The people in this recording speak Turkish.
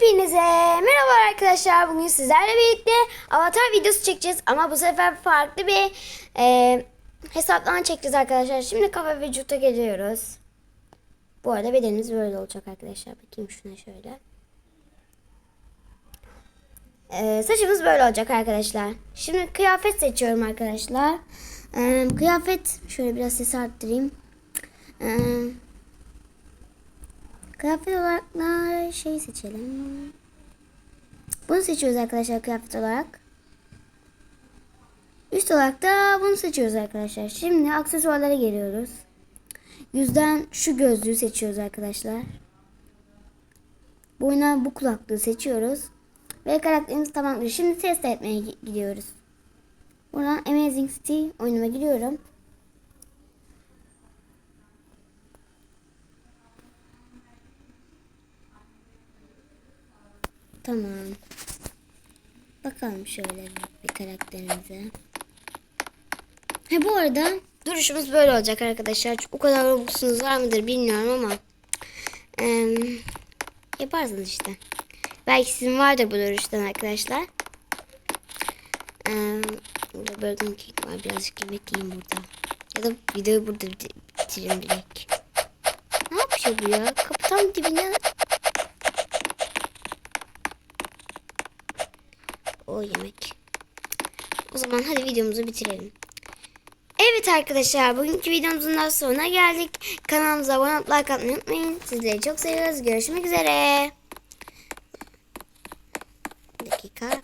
Hepinize merhaba arkadaşlar. Bugün sizlerle birlikte avatar videosu çekeceğiz. Ama bu sefer farklı bir e, hesaptan çekeceğiz arkadaşlar. Şimdi kafa vücuta geliyoruz. Bu arada bedenimiz böyle olacak arkadaşlar. Bakayım şuna şöyle. E, saçımız böyle olacak arkadaşlar. Şimdi kıyafet seçiyorum arkadaşlar. E, kıyafet şöyle biraz sesi arttırayım. Eee Kıyafet olarak da şey seçelim. Bunu seçiyoruz arkadaşlar kıyafet olarak. Üst olarak da bunu seçiyoruz arkadaşlar. Şimdi aksesuarlara geliyoruz. Yüzden şu gözlüğü seçiyoruz arkadaşlar. Boyuna bu kulaklığı seçiyoruz. Ve karakterimiz tamamdır. Şimdi test etmeye gi- gidiyoruz. Buradan Amazing City oyunuma giriyorum. Tamam. Bakalım şöyle bir karakterimize. He bu arada duruşumuz böyle olacak arkadaşlar. O kadar robuxunuz var mıdır bilmiyorum ama eee yaparsınız işte. Belki sizin vardır bu duruştan arkadaşlar. Eee burada Burger King var. Birazcık yemek yiyeyim burada. Ya da videoyu burada bit- bitireyim direkt. Ne yapıyor bu ya? Kapı tam dibine O yemek. O zaman hadi videomuzu bitirelim. Evet arkadaşlar bugünkü videomuzun da sonuna geldik. Kanalımıza abone olup like atmayı unutmayın. Sizleri çok seviyoruz. Görüşmek üzere. Bir dakika.